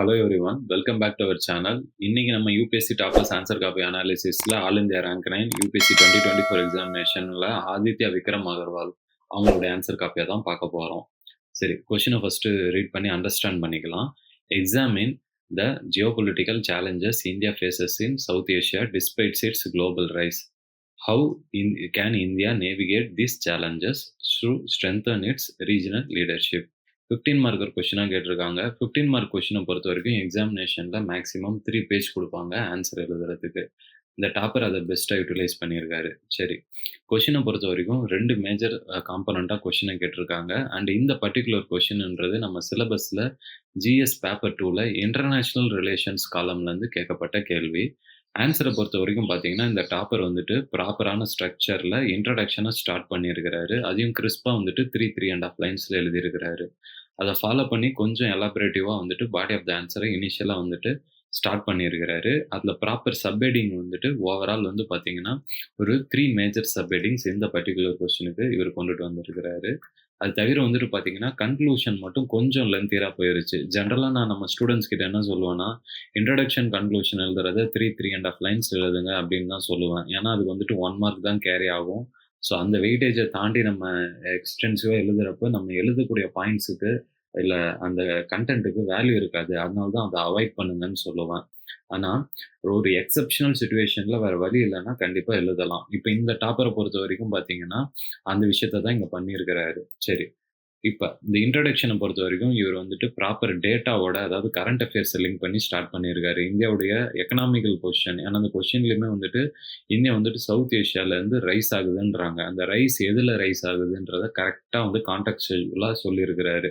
Hello everyone welcome back to our channel இன்னைக்கு நம்ம UPSC toppers answer copy அனாலிசிஸில் all India rank nine UPSC twenty twenty four எக்ஸாமினேஷனில் Aditya Vikram Agarwal அவங்களுடைய answer காப்பியை தான் பார்க்க போகிறோம் சரி கொஷினை ஃபஸ்ட்டு ரீட் பண்ணி அண்டர்ஸ்டாண்ட் பண்ணிக்கலாம். Examine the geopolitical challenges India faces in South Asia despite its global rise how in can India navigate this challenges through strengthen its regional leadership fifteen mark ஒரு கொஷினாக கேட்டிருக்காங்க. ஃபிஃப்டீன் மார்க் கொஷினை பொறுத்த வரைக்கும் எக்ஸாமினேஷனில் maximum three page கொடுப்பாங்க answer எழுதுறதுக்கு. இந்த டாப்பர் அதை பெஸ்ட்டாக யூட்டிலைஸ் பண்ணியிருக்காரு சரி. கொஷினை பொறுத்த வரைக்கும் ரெண்டு மேஜர் காம்பனண்ட்டாக கொஷினை கேட்டிருக்காங்க. அண்ட் இந்த பர்டிகுலர் கொஷின்ன்றது நம்ம சிலபஸில் ஜிஎஸ் பேப்பர் டூவில் இன்டர்நேஷ்னல் ரிலேஷன்ஸ் காலம்லேருந்து கேட்கப்பட்ட கேள்வி. ஆன்சரை பொறுத்த வரைக்கும் பார்த்தீங்கன்னா இந்த டாப்பர் வந்துட்டு ப்ராப்பரான ஸ்ட்ரக்சரில் இன்ட்ரடக்ஷனை ஸ்டார்ட் பண்ணியிருக்கிறாரு அதையும் கிறிஸ்பாக வந்துட்டு த்ரீ த்ரீ அண்ட் ஆஃப் லைன்ஸில் எழுதியிருக்கிறாரு அதை ஃபாலோ பண்ணி கொஞ்சம் எலாபரேட்டிவாக வந்துட்டு பாடி ஆஃப் த ஆன்சரை இனிஷியலாக வந்துட்டு ஸ்டார்ட் பண்ணியிருக்கிறாரு அதில் ப்ராப்பர் சப்ஹெடிங் வந்துட்டு ஓவரால் வந்து பார்த்தீங்கன்னா ஒரு த்ரீ மேஜர் சப்ஹெடிங்ஸ் இந்த பர்டிகுலர் கொஸ்டினுக்கு இவர் கொண்டுட்டு வந்திருக்கிறாரு. அது தவிர வந்துட்டு பார்த்தீங்கன்னா கன்க்ளூஷன் மட்டும் கொஞ்சம் லென்த்தியராக போயிருச்சு. ஜென்ரலாக நான் நம்ம ஸ்டூடெண்ட்ஸ் கிட்ட என்ன சொல்லுவேன்னா introduction conclusion எழுதுறத three three and half lines எழுதுங்க அப்படின்னு தான் சொல்லுவேன். ஏன்னா அது வந்துட்டு ஒன் மார்க் தான் கேரி ஆகும். ஸோ அந்த வெயிட்டேஜை தாண்டி நம்ம எக்ஸ்டென்சிவாக எழுதுறப்ப நம்ம எழுதக்கூடிய பாயிண்ட்ஸுக்கு இல்லை அந்த கண்டென்ட்டுக்கு வேல்யூ இருக்காது. அதனால தான் அதை அவாய்ட் பண்ணுங்கன்னு சொல்லுவேன். ஆனால் ஒரு எக்ஸப்ஷனல் சுச்சுவேஷனில் வேறு வழி இல்லைன்னா கண்டிப்பாக எழுதலாம். இப்போ இந்த டாப்பரை பொறுத்த வரைக்கும் பார்த்தீங்கன்னா அந்த விஷயத்த தான் இங்கே பண்ணியிருக்கிறாரு. சரி. இப்போ இந்த இன்ட்ரடக்ஷனை பொறுத்த வரைக்கும் இவர் வந்துட்டு ப்ராப்பர் டேட்டாவோட அதாவது கரண்ட் அஃபேர்ஸை லிங்க் பண்ணி ஸ்டார்ட் பண்ணியிருக்காரு இந்தியாவுடைய எக்கனாமிக்கல் பொசிஷன் ஏன்னா அந்த கொஸ்டின்லையுமே வந்துட்டு இந்தியா வந்துட்டு சவுத் ஏஷியாவிலேருந்து ரைஸ் ஆகுதுன்றாங்க. அந்த ரைஸ் எதில் ரைஸ் ஆகுதுன்றத கரெக்டாக வந்து கான்டாக்சுவலாக சொல்லியிருக்கிறாரு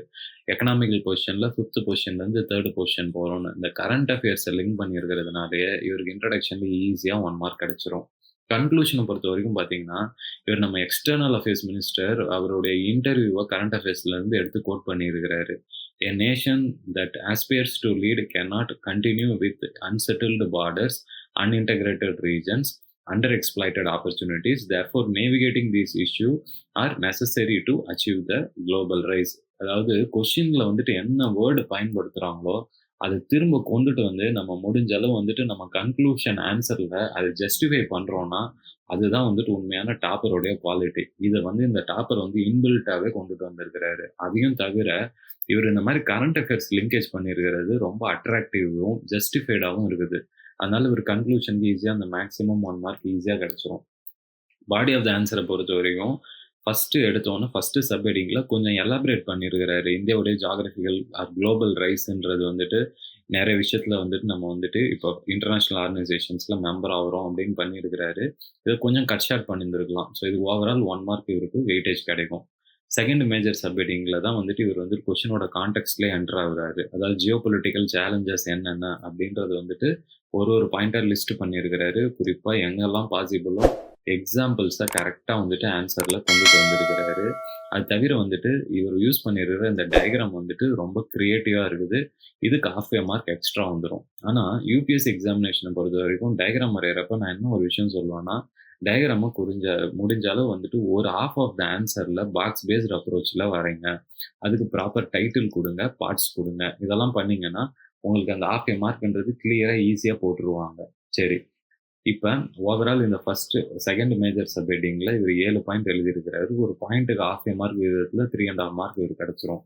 எக்கனாமிக்கல் பொசிஷனில் ஃபிஃப்த் பொசிஷன்லேருந்து தேர்டு பொசிஷன் போகிறோம்னு இந்த கரண்ட் அஃபேர்ஸை லிங்க் பண்ணியிருக்கிறதுனாலே இவருக்கு இன்ட்ரடக்ஷன்லேயே ஈஸியாக ஒன் மார்க் கிடச்சிரும். கன்க்ளூஷனை பொறுத்த வரைக்கும் பார்த்தீங்கன்னா இவர் நம்ம எக்ஸ்டர்னல் அஃபேர்ஸ் மினிஸ்டர் அவருடைய இன்டர்வியூவை கரண்ட் அஃபேர்ஸ்லேருந்து எடுத்து கோட் பண்ணியிருக்கிறாரு. A nation that aspires to lead can not continue with unsettled borders unintegrated regions under exploited opportunities therefore navigating these issue are necessary to achieve the global rise அதாவது கொஷினில் வந்துட்டு என்ன word பயன்படுத்துகிறாங்களோ அதை திரும்ப கொண்டுட்டு வந்து நம்ம முடிஞ்ச அளவு வந்துட்டு நம்ம கன்க்ளூஷன் ஆன்சரில் அதை ஜஸ்டிஃபை பண்ணுறோன்னா அதுதான் வந்துட்டு உண்மையான டாப்பருடைய குவாலிட்டி இதை வந்து இந்த டாப்பர் வந்து இன்பில்ட்டாகவே கொண்டுட்டு வந்திருக்கிறாரு. அதையும் தவிர இவர் இந்த மாதிரி கரண்ட் அஃபேர்ஸ் லிங்கேஜ் பண்ணியிருக்கிறது ரொம்ப அட்ராக்டிவும் ஜஸ்டிஃபைடாகவும் இருக்குது. அதனால இவர் கன்க்ளூஷனுக்கு ஈஸியாக அந்த மேக்ஸிமம் ஒன் மார்க் ஈஸியாக கிடச்சிரும். பாடி ஆஃப் த ஆன்சரை பொறுத்த வரைக்கும் ஃபஸ்ட்டு எடுத்தோன்னே ஃபஸ்ட்டு சப்ஹெடிங்கில் கொஞ்சம் எலாபரேட் பண்ணியிருக்கிறாரு இந்தியாவுடைய ஜாகிரபிக்கல் குளோபல் ரைஸ்ன்றது வந்துட்டு நிறைய விஷயத்தில் வந்துட்டு நம்ம வந்துட்டு இப்போ இன்டர்நேஷ்னல் ஆர்கனைசேஷன்ஸில் மெம்பர் ஆகிறோம் அப்படின்னு பண்ணியிருக்கிறாரு இதை கொஞ்சம் கட் ஷார்ட் பண்ணியிருந்துருக்கலாம் ஸோ இது ஓவரால் ஒன் மார்க் இவருக்கு வெயிட்டேஜ் கிடைக்கும். செகண்ட் மேஜர் சப்ஹெட்டிங்கில் தான் வந்துட்டு இவர் வந்துட்டு கொஷினோட கான்டெக்ட்லேயே என்டர் ஆகுறாரு. அதாவது ஜியோ பொலிட்டிக்கல் சேலஞ்சஸ் என்னென்ன அப்படின்றது வந்துட்டு ஒரு ஒரு பாயிண்டர் லிஸ்ட் பண்ணியிருக்கிறாரு குறிப்பாக எங்கெல்லாம் பாசிபிளோ எக்ஸாம்பிள்ஸை கரெக்டாக வந்துட்டு ஆன்சரில் கொண்டுட்டு வந்திருக்கிறாரு. அது தவிர வந்துட்டு இவர் யூஸ் பண்ணிடுற இந்த டயக்ராம் வந்துட்டு ரொம்ப க்ரியேட்டிவாக இருக்குது. இதுக்கு ஹாஃப் ஏ மார்க் எக்ஸ்ட்ரா வந்துடும் ஆனால் யூபிஎஸ்சி எக்ஸாமினேஷனை பொறுத்த வரைக்கும் டயக்ராம் வரைகிறப்ப நான் என்ன ஒரு விஷயம் சொல்லுவேன்னா டயக்ராமை குறிஞ்ச முடிஞ்ச அளவு வந்துட்டு ஒரு ஹாஃப் ஆஃப் த ஆன்சரில் பாக்ஸ் பேஸ்ட் அப்ரோச்சில் வரைங்க. அதுக்கு ப்ராப்பர் டைட்டில் கொடுங்க பார்ட்ஸ் கொடுங்க. இதெல்லாம் பண்ணிங்கன்னா உங்களுக்கு அந்த ஹாஃப் ஏ மார்க்ன்றது கிளியராக ஈஸியாக போட்டுருவாங்க. சரி. இப்போ ஓவரால் இந்த ஃபஸ்ட்டு செகண்ட் மேஜர் சப்ஹெட்டிங்கில் இவர் ஏழு பாயிண்ட் எழுதியிருக்கிறாரு. ஒரு பாயிண்ட்டுக்கு ஆஃப் ஏ மார்க் விதத்தில் த்ரீ அண்ட் ஆஃப் மார்க் இவர் கிடச்சிரும்.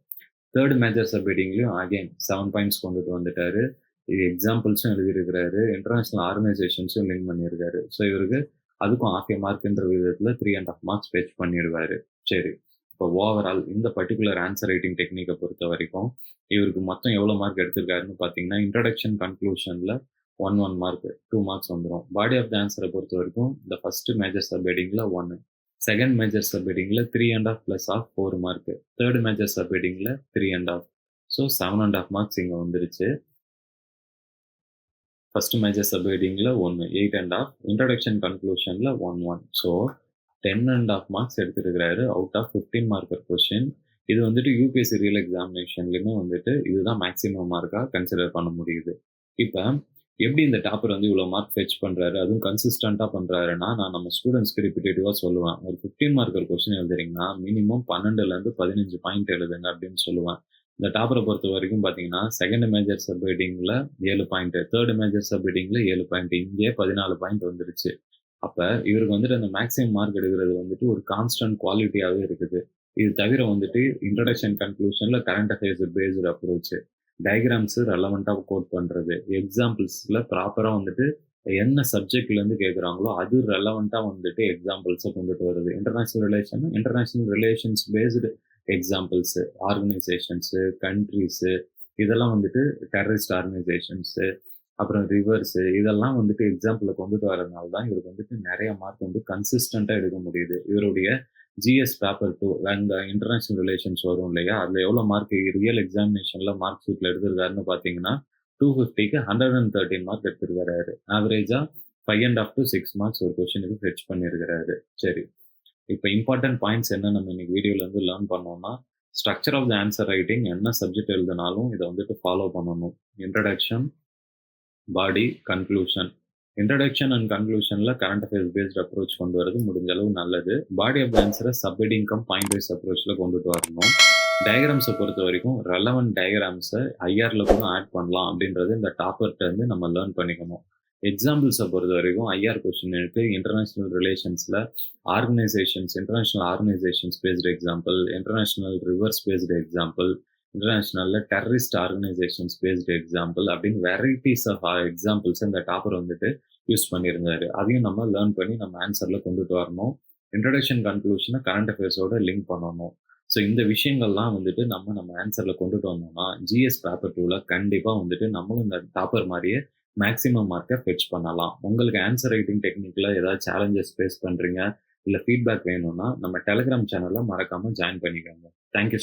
தேர்ட் மேஜர் சப்ஹெட்டிங்லையும் அகைன் செவன் பாயிண்ட்ஸ் கொண்டுட்டு வந்துட்டார். இது எக்ஸாம்பிள்ஸும் எழுதியிருக்கிறாரு. இன்டர்நேஷ்னல் ஆர்கனைசேஷன்ஸும் லிங்க் பண்ணியிருக்காரு. ஸோ இவருக்கு அதுக்கும் ஆஃப் ஏ மார்க்ன்ற விதத்தில் three and half marks fetch பண்ணிடுவார். சரி. இப்போ ஓவரால் இந்த பர்டிகுலர் ஆன்சர் ரைட்டிங் டெக்னிக்கை பொறுத்த வரைக்கும் இவருக்கு மொத்தம் எவ்வளோ மார்க் எடுத்திருக்காருன்னு பார்த்தீங்கன்னா introduction கன்க்ளூஷனில் one one mark two marks வந்துடும் பாடி ஆஃப் த ஆன்சரை பொறுத்த வரைக்கும் இந்த ஃபர்ஸ்ட் மேஜர் சப்ஹெட்டிங்கில் ஒன்று second major சப்ஹெட்டிங்கில் three and half plus half four mark third major சப்ஹெட்டிங்கில் three and half so seven and half marks இங்கே வந்துருச்சு. ஃபர்ஸ்ட் மேஜர் சப்ஹெட்டிங்கில் ஒன்று eight and half introduction கன்க்ளூஷனில் one one so ten and half marks எடுத்துருக்கிறாரு. Out of fifteen marker question இது வந்துட்டு UPSC real எக்ஸாமினேஷன்லையுமே வந்துட்டு இதுதான் maximum மார்க்காக consider பண்ண முடியுது. இப்போ எப்படி இந்த டாப்பர் வந்து இவ்வளோ மார்க் ஃபெச் பண்ணுறாரு அதுவும் கன்சிஸ்டண்ட்டாக பண்ணுறாருன்னா நான் நம்ம ஸ்டூடெண்ட்ஸ்க்கு ரிப்பீட்டேட்டிவாக சொல்லுவேன் ஒரு ஃபிஃப்டீன் மார்க்கர் கொஸ்டின் எழுதுறீங்கன்னா மினிமம் பன்னெண்டுலேருந்து பதினஞ்சு பாயிண்ட் எழுதுங்க அப்படின்னு சொல்லுவேன் இந்த டாப்பரை பொறுத்த வரைக்கும் பார்த்தீங்கன்னா, செகண்ட் மேஜர் சப் ரீடிங்கில் ஏழு பாயிண்ட், தேர்டு மேஜர் சப் ரீடிங்கில் ஏழு பாயிண்ட். இங்கே பதினாலு பாயிண்ட் வந்துருச்சு. அப்போ இவருக்கு வந்துட்டு அந்த மேக்ஸிமம் மார்க் எடுக்கிறது வந்துட்டு ஒரு கான்ஸ்டன்ட் குவாலிட்டியாகவே இருக்குது. இது தவிர வந்துட்டு introduction கன்க்ளூஷனில் current affairs based approach diagrams ரெலவெண்ட்டாக quote பண்ணுறது எக்ஸாம்பிள்ஸில் ப்ராப்பராக வந்துட்டு என்ன சப்ஜெக்ட்லேருந்து கேட்குறாங்களோ, அது ரெலவெண்ட்டாக வந்துட்டு எக்ஸாம்பிள்ஸை கொண்டுட்டு வருது. International relation, international relations based examples organisations countries இதெல்லாம் வந்துட்டு டெரரிஸ்ட் ஆர்கனைசேஷன்ஸு அப்புறம் ரிவர்ஸு இதெல்லாம் வந்துட்டு எக்ஸாம்பிளை கொண்டுட்டு வரதுனால தான் இவருக்கு வந்துட்டு நிறைய மார்க் வந்து கன்சிஸ்டண்ட்டாக எடுக்க முடியுது. இவருடைய ஜிஎஸ் பேப்பர் 2 அங்க இன்டர்நேஷனல் ரிலேஷன்ஸ் வரும் இல்லையா? அதில் எவ்வளோ மார்க் ரியல் எக்ஸாமினேஷனில் மார்க் ஷீட்டில் எடுத்திருக்காருன்னு பார்த்தீங்கன்னா, 250க்கு 113 மார்க் எடுத்திருக்காரு. ஆவரேஜா 5 1/2 டூ சிக்ஸ் மார்க்ஸ் ஒரு கொஷனுக்கு ஃபெச் பண்ணியிருக்கிறாரு. சரி. இப்போ இம்பார்ட்டன்ட் பாயிண்ட்ஸ் என்ன நம்ம இன்னைக்கு வீடியோலேருந்து லேர்ன் பண்ணோம்னா, structure of the answer writing என்ன சப்ஜெக்ட் எழுதினாலும் இதை வந்துட்டு ஃபாலோ பண்ணணும். Introduction body, conclusion. Introduction and கன்க்ளூஷன்ல current affairs based approach கொண்டு வரது முடிஞ்ச அளவு நல்லது. பாடி ஆஃப் ஆன்சரை ஆன்ஸர சப் பாயிண்ட் வைஸ் அப்ரோச்ல கொண்டுட்டு வரணும். டயக்ராம்ஸை பொறுத்த வரைக்கும் ரெலவன்ட் டயக்ராம்ஸை ஐஆர்ல கூட ஆட் பண்ணலாம் அப்படின்றது இந்த டாப்பர்கிட்ட இருந்து நம்ம லேர்ன் பண்ணிக்கணும். எக்ஸாம்பிள்ஸை பொறுத்த வரைக்கும் ஐஆர் கொஸ்டின் இருக்கு. International ரிலேஷன்ஸ்ல organisations, international organisations based example, international rivers based example, இன்டர்நேஷனல்ல terrorist organisations based example அப்படின்னு வெரைட்டிஸ் ஆஃப் எக்ஸாம்பிள்ஸ் இந்த டாப்பர் வந்துட்டு யூஸ் பண்ணியிருந்தாரு. அதையும் நம்ம லேர்ன் பண்ணி நம்ம ஆன்சரில் கொண்டுட்டு வரணும். இன்ட்ரடக்ஷன் கன்க்ளூஷனை கரண்ட் அஃபேர்ஸோட லிங்க் பண்ணணும். ஸோ இந்த விஷயங்கள்லாம் வந்துட்டு நம்ம நம்ம ஆன்சரில் கொண்டுட்டு வந்தோம்னா, ஜிஎஸ் பேப்பர் டூவில் கண்டிப்பாக வந்துட்டு நம்மளும் இந்த டாப்பர் மாதிரியே மேக்ஸிமம் மார்க்கை ஃபெச் பண்ணலாம். உங்களுக்கு ஆன்சர் ரைட்டிங் டெக்னிக்கில் ஏதாவது சேலஞ்சஸ் ஃபேஸ் பண்ணுறீங்க இல்லை ஃபீட்பேக் வேணும்னா நம்ம டெலிகிராம் சேனலில் மறக்காமல் ஜாயின் பண்ணிக்கோங்க. Thank you